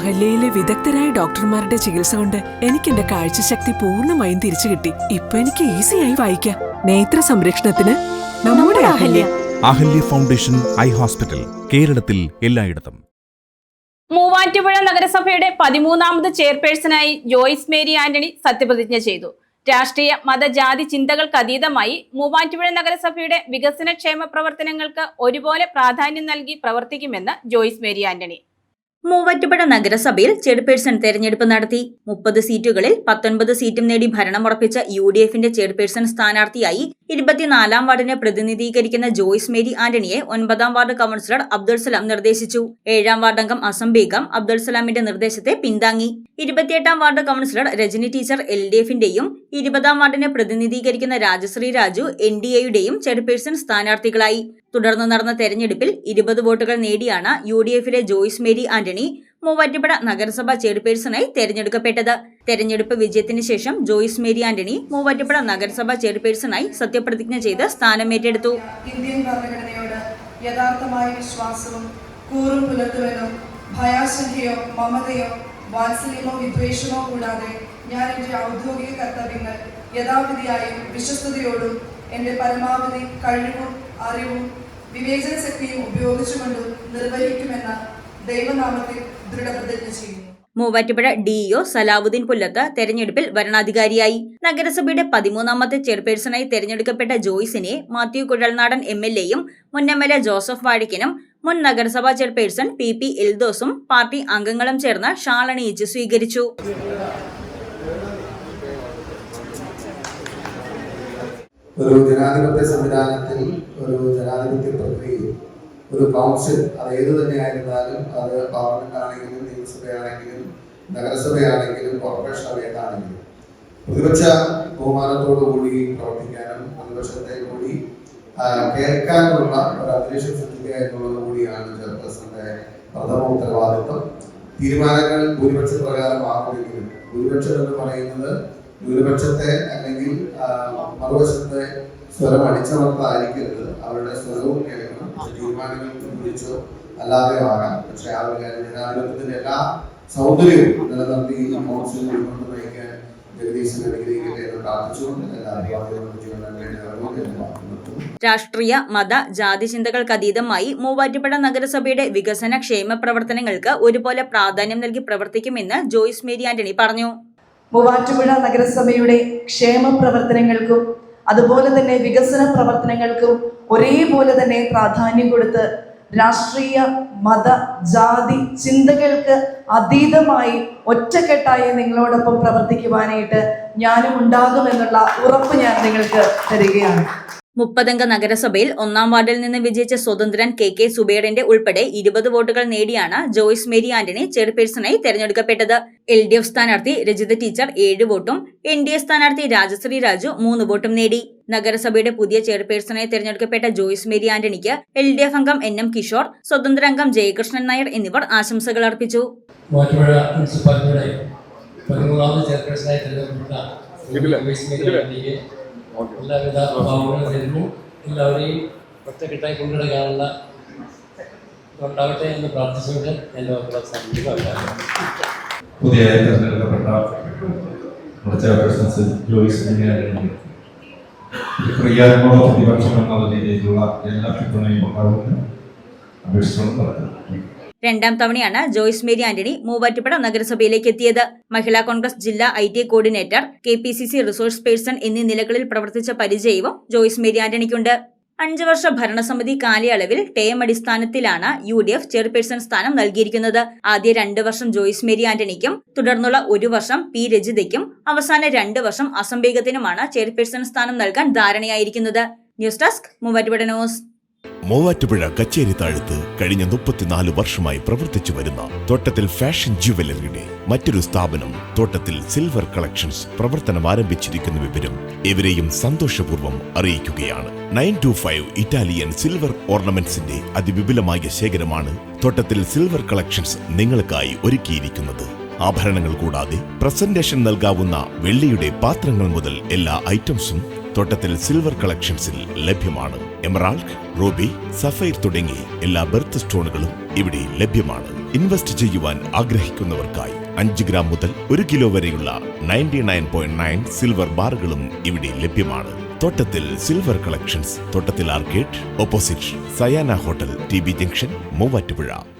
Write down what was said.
അഹല്യയിലെ വിദഗ്ധരായ ഡോക്ടർമാരുടെ ചികിത്സ കൊണ്ട് എനിക്ക് എന്റെ കാഴ്ചശക്തി പൂർണമായും തിരിച്ചു കിട്ടി. ഇപ്പൊ എനിക്ക് ഈസിയായി വായിക്കാം. നേത്ര സംരക്ഷണത്തിന് നമ്മുടെ Ahalya. Ahalya foundation eye hospital കേരളത്തിൽ എല്ലായിടത്തും. മൂവാറ്റുപുഴ നഗരസഭയുടെ പതിമൂന്നാമത് ചെയർപേഴ്സണായി ജോയിസ് മേരി ആന്റണി സത്യപ്രതിജ്ഞ ചെയ്തു. രാഷ്ട്രീയ മതജാതി ചിന്തകൾക്ക് അതീതമായി മൂവാറ്റുപുഴ നഗരസഭയുടെ വികസനക്ഷേമ പ്രവർത്തനങ്ങൾക്ക് ഒരുപോലെ പ്രാധാന്യം നൽകി പ്രവർത്തിക്കുമെന്ന് ജോയിസ് മേരി ആന്റണി. മൂവാറ്റുപുഴ നഗരസഭയിൽ ചെയർപേഴ്സൺ തെരഞ്ഞെടുപ്പ് നടത്തി. മുപ്പത് സീറ്റുകളിൽ പത്തൊൻപത് സീറ്റും നേടി ഭരണമുറപ്പിച്ച യു ഡി എഫിന്റെ ചെയർപേഴ്സൺ സ്ഥാനാർത്ഥിയായി ഇരുപത്തിനാലാം വാർഡിനെ പ്രതിനിധീകരിക്കുന്ന ജോയ്സ് മേരി ആന്റണിയെ ഒൻപതാം വാർഡ് കൌൺസിലർ അബ്ദുൾ സലാം നിർദ്ദേശിച്ചു. ഏഴാം വാർഡ് അംഗം അസം ബീഗം അബ്ദുൾ സലാമിന്റെ നിർദ്ദേശത്തെ പിന്താങ്ങി. ഇരുപത്തിയെട്ടാം ward councillor Rajani teacher L D എഫിന്റെയും ഇരുപതാം വാർഡിനെ പ്രതിനിധീകരിക്കുന്ന രാജശ്രീ രാജു എൻ ഡി എയുടെയും ചെയർപേഴ്സൺ സ്ഥാനാർത്ഥികളായി. തുടർന്ന് നടന്ന തെരഞ്ഞെടുപ്പിൽ ഇരുപത് വോട്ടുകൾ നേടിയാണ് യു ഡി എഫിലെ ജോയ്സ് മേരി ആന്റണി മൂവാറ്റുപുഴ നഗരസഭ ചെയർപേഴ്സണായി തെരഞ്ഞെടുക്കപ്പെട്ടത്. തെരഞ്ഞെടുപ്പ് വിജയത്തിന് ശേഷം ജോയ്സ് മേരി ആന്റണി മൂവാറ്റുപുഴ നഗരസഭ ചെയർപേഴ്സണായി സത്യപ്രതിജ്ഞ ചെയ്ത് സ്ഥാനമേറ്റെടുത്തു. ഇന്ത്യൻ ഭരണഘടനയോട് വിശ്വാസവും കൂറും വാത്സല്യമോ വിദ്വേഷമോ കൂടാതെ ഞാൻ എന്റെ ഔദ്യോഗിക കർത്തവ്യങ്ങൾ യഥാവിധിയായും വിശ്വസ്തയോടും എന്റെ പരമാവധി കഴിവും അറിവും വിവേചന ശക്തിയും ഉപയോഗിച്ചുകൊണ്ട് നിർവഹിക്കുമെന്ന ദൈവനാമത്തിൽ ദൃഢപ്രതിജ്ഞ ചെയ്യുന്നു. മൂവാറ്റുപുഴ ഡിഇഒ സലാവുദ്ദീൻ പുല്ലത്ത് തെരഞ്ഞെടുപ്പിൽ വരണാധികാരിയായി നഗരസഭയുടെ പതിമൂന്നാമത്തെ ചെയർപേഴ്സണായി തെരഞ്ഞെടുക്കപ്പെട്ട ജോയ്സിനെ മാത്യു കുഴൽനാടൻ എം എൽ എയും മുൻ എം എൽ എ ജോസഫ് വാഴിക്കനും മുൻ നഗരസഭാ ചെയർപേഴ്സൺ പി പി എൽദോസും പാർട്ടി അംഗങ്ങളും ചേർന്ന് ഷാളണിയിച്ച് സ്വീകരിച്ചു. ഒരു ജനാധിപത്യ സംവിധാനത്തിൽ ഒരു ജനാധിപത്യ പ്രക്രിയയിൽ ഒരു കൗൺസിൽ അത് ഏത് തന്നെ ആയിരുന്നാലും അത് പാർലമെന്റ് ആണെങ്കിലും നിയമസഭയാണെങ്കിലും നഗരസഭയാണെങ്കിലും കോർപ്പറേഷൻ അവയാണെങ്കിലും പ്രതിപക്ഷ ബഹുമാനത്തോടു കൂടി പ്രവർത്തിക്കാനും പ്രതിപക്ഷത്തെ കൂടി കേൾക്കാനുള്ള ഒരു അന്തരീക്ഷം സൃഷ്ടിക്കുക എന്നുള്ളത് കൂടിയാണ് ചെയർപേഴ്സന്റെ പ്രഥമ ഉത്തരവാദിത്വം. തീരുമാനങ്ങൾ ഭൂരിപക്ഷ പ്രകാരമാകുമെങ്കിലും ഭൂരിപക്ഷം എന്ന് പറയുന്നത് ന്യൂനപക്ഷത്തെ അല്ലെങ്കിൽ മറുവശത്തെ സ്വരം അടിച്ചമർത്തായിരിക്കരുത് അവരുടെ സ്വരവും കേൾക്കണം. തീരുമാനങ്ങൾക്ക് തീരുമാനങ്ങൾ പിൻവലിച്ചോ അല്ലാതെയോ ആകാം. പക്ഷെ ആ ഒരു കാര്യം ജനാധിപത്യത്തിന്റെ എല്ലാ സൗന്ദര്യവും നിലനിർത്തി കൗൺസിൽ മുന്നോട്ട് നയിക്കാൻ ജഗദീശൻ അനുഗ്രഹിക്കട്ടെ രാഷ്ട്രീയ മത ജാതി ചിന്തകൾക്ക് അതീതമായി മൂവാറ്റുപുഴ നഗരസഭയുടെ വികസന ക്ഷേമ പ്രവർത്തനങ്ങൾക്ക് ഒരുപോലെ പ്രാധാന്യം നൽകി പ്രവർത്തിക്കുമെന്ന് ജോയിസ് മേരി ആന്റണി പറഞ്ഞു. മൂവാറ്റുപുഴ നഗരസഭയുടെ ക്ഷേമ പ്രവർത്തനങ്ങൾക്കും അതുപോലെ തന്നെ വികസന പ്രവർത്തനങ്ങൾക്കും ഒരേപോലെ തന്നെ പ്രാധാന്യം കൊടുത്ത് രാഷ്ട്രീയ മത ജാതി ചിന്തകൾക്ക് അതീതമായി ഒറ്റക്കെട്ടായി നിങ്ങളോടൊപ്പം പ്രവർത്തിക്കുവാനായിട്ട് ഞാനും ഉണ്ടാകുമെന്നുള്ള ഉറപ്പ് ഞാൻ നിങ്ങൾക്ക് തരികയാണ്. മുപ്പതംഗ നഗരസഭയിൽ ഒന്നാം വാർഡിൽ നിന്ന് വിജയിച്ച സ്വതന്ത്രൻ കെ കെ സുബേറിന്റെ ഉൾപ്പെടെ ഇരുപത് വോട്ടുകൾ നേടിയാണ് ജോയ്സ് മേരി ആന്റണി ചെയർപേഴ്സണായി തെരഞ്ഞെടുക്കപ്പെട്ടത്. എൽ ഡി എഫ് സ്ഥാനാർത്ഥി രജിത ടീച്ചർ ഏഴ് വോട്ടും എൻ ഡി എ സ്ഥാനാർത്ഥി രാജശ്രീ രാജു മൂന്ന് വോട്ടും നേടി. നഗരസഭയുടെ പുതിയ ചെയർപേഴ്സണായി തെരഞ്ഞെടുക്കപ്പെട്ട ജോയ്സ് മേരി ആന്റണിക്ക് എൽ ഡി എഫ് അംഗം എൻ എം കിഷോർ സ്വതന്ത്ര അംഗം ജയകൃഷ്ണൻ നായർ എന്നിവർ ആശംസകൾ അർപ്പിച്ചു. മുനിസിപ്പാലിറ്റിയുടെ പതിമൂന്നാമത് ചെയർപേഴ്സണായി തിരഞ്ഞെടുക്കപ്പെട്ട എല്ലാവിധ ഭാവങ്ങളും തരുന്നു. എല്ലാവരെയും ഒറ്റക്കെട്ടായി കൊണ്ടുനടക്കാനുള്ള ഉണ്ടാവട്ടെ എന്ന് പ്രാർത്ഥിച്ചുകൊണ്ട് എന്റെ മക്കളെ സമീപം പുതിയതായി തിരഞ്ഞെടുക്കപ്പെട്ട ജോയിസ് ക്രിയാത്മക പ്രതിപക്ഷം എന്നുള്ള രീതിയിലുള്ള എല്ലാ പിന്തുണയും ഉണ്ടാവുമെന്ന് അപേക്ഷിച്ചുകൊണ്ട് നടത്തുന്നു. രണ്ടാം തവണയാണ് ജോയ്സ് മേരി ആന്റണി മൂവാറ്റുപുഴ നഗരസഭയിലേക്ക് എത്തിയത്. മഹിളാ കോൺഗ്രസ് ജില്ലാ I T coordinator K P C C resource person എന്നീ നിലകളിൽ പ്രവർത്തിച്ച പരിചയവും ജോയ്സ് മേരി ആന്റണിക്കുണ്ട്. അഞ്ചു വർഷ ഭരണസമിതി കാലയളവിൽ ടേം അടിസ്ഥാനത്തിലാണ് യു ഡി എഫ് ചെയർപേഴ്സൺ സ്ഥാനം നൽകിയിരിക്കുന്നത്. ആദ്യ രണ്ട് വർഷം ജോയ്സ് മേരി ആന്റണിക്കും തുടർന്നുള്ള ഒരു വർഷം പി രജിതയ്ക്കും അവസാന രണ്ട് വർഷം അസംബേഗത്തിനുമാണ് ചെയർപേഴ്സൺ സ്ഥാനം നൽകാൻ ധാരണയായിരിക്കുന്നത്. News desk Muvattupuzha news. Muvattupuzha കച്ചേരി താഴത്ത് കഴിഞ്ഞ മുപ്പത്തിനാല് വർഷമായി പ്രവർത്തിച്ചു വരുന്ന തോട്ടത്തിൽ ഫാഷൻ ജുവലറിയുടെ മറ്റൊരു സ്ഥാപനം തോട്ടത്തിൽ സിൽവർ കളക്ഷൻസ് പ്രവർത്തനം ആരംഭിച്ചിരിക്കുന്ന വിവരം ഇവരെയും സന്തോഷപൂർവം അറിയിക്കുകയാണ്. Nine two five Italian silver ഓർണമെന്റ്സിന്റെ അതിവിപുലമായ ശേഖരമാണ് തോട്ടത്തിൽ സിൽവർ കളക്ഷൻസ് നിങ്ങൾക്കായി ഒരുക്കിയിരിക്കുന്നത്. ആഭരണങ്ങൾ കൂടാതെ പ്രസന്റേഷൻ നൽകാവുന്ന വെള്ളിയുടെ പാത്രങ്ങൾ മുതൽ എല്ലാ ഐറ്റംസും തോട്ടത്തിൽ സിൽവർ കളക്ഷൻസിൽ ലഭ്യമാണ്. എമറാൾഡ് റൂബി സഫൈർ തുടങ്ങി എല്ലാ ബെർത്ത് സ്റ്റോണുകളും ഇവിടെ ലഭ്യമാണ്. ഇൻവെസ്റ്റ് ചെയ്യുവാൻ ആഗ്രഹിക്കുന്നവർക്കായി അഞ്ച് ഗ്രാം മുതൽ ഒരു കിലോ വരെയുള്ള ninety nine point nine silver ബാറുകളും ഇവിടെ ലഭ്യമാണ്. Thottathil silver collections Thottathil arcade opposite Sayana hotel T B junction Muvattupuzha.